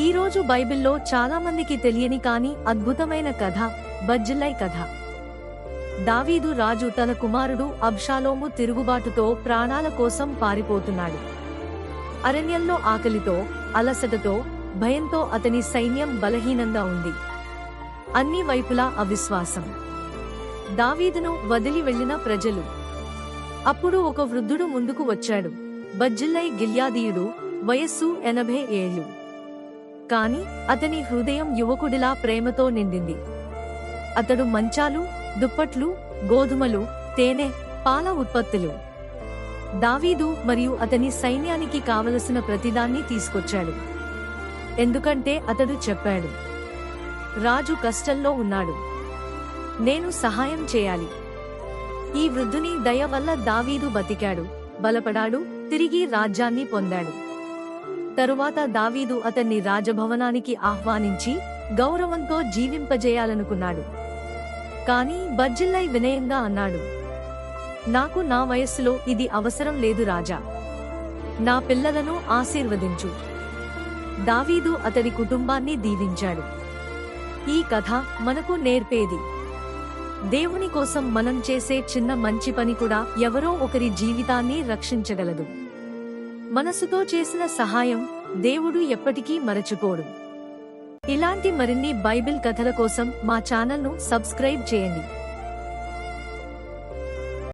ఈ రోజు బైబిల్లో చాలా మందికి తెలియని కానీ అద్భుతమైన కథ బజ్జిల్లై కథ. దావీదు రాజు తన కుమారుడు అబ్షాలోము తిరుగుబాటుతో ప్రాణాల కోసం పారిపోతున్నాడు. అరణ్యంలో ఆకలితో అలసటతో భయంతో అతని సైన్యం బలహీనంగా ఉంది. అన్ని వైపులా అవిశ్వాసం. దావీదును వదిలి వెళ్ళిన ప్రజలు. అప్పుడు ఒక వృద్ధుడు ముందుకు వచ్చాడు. బజ్జిల్లై గిల్యాదీయుడు వయస్సు ఎనభై ఏళ్ళు. కాని అతని హృదయం యువకుడిలా ప్రేమతో నిండింది. అతడు మంచాలు దుప్పట్లు గోధుమలు తేనె పాల ఉత్పత్తులు. దావీదు మరియు అతని సైన్యానికి కావలసిన ప్రతిదాన్ని తీసుకొచ్చాడు. ఎందుకంటే అతడు చెప్పాడు రాజు కష్టంలో ఉన్నాడు. నేను సహాయం చేయాలి. ఈ వృద్ధుని దయ వల్ల దావీదు బతికాడు బలపడాడు తిరిగి రాజ్యాన్ని పొందాడు. తరువాత దావీదు అతన్ని రాజభవనానికి ఆహ్వానించి గౌరవంతో జీవింపజేయాలనుకున్నాడు. కాని బజ్జిల్లై వినయంగా అన్నాడు నాకు నా వయస్సులో ఇది అవసరం లేదు రాజా. నా పిల్లలను ఆశీర్వదించు. దావీదు అతడి కుటుంబాన్ని దీవించాడు. ఈ కథ మనకు నేర్పేది దేవుని కోసం మనం చేసే చిన్న మంచి పని కూడా ఎవరో ఒకరి జీవితాన్ని రక్షించగలదు. మనసుతో చేసిన సహాయం దేవుడు ఎప్పటికీ మరచుకోడు. ఇలాంటి మరిన్ని బైబిల్ కథల కోసం మా ఛానల్ను సబ్స్క్రైబ్ చేయండి.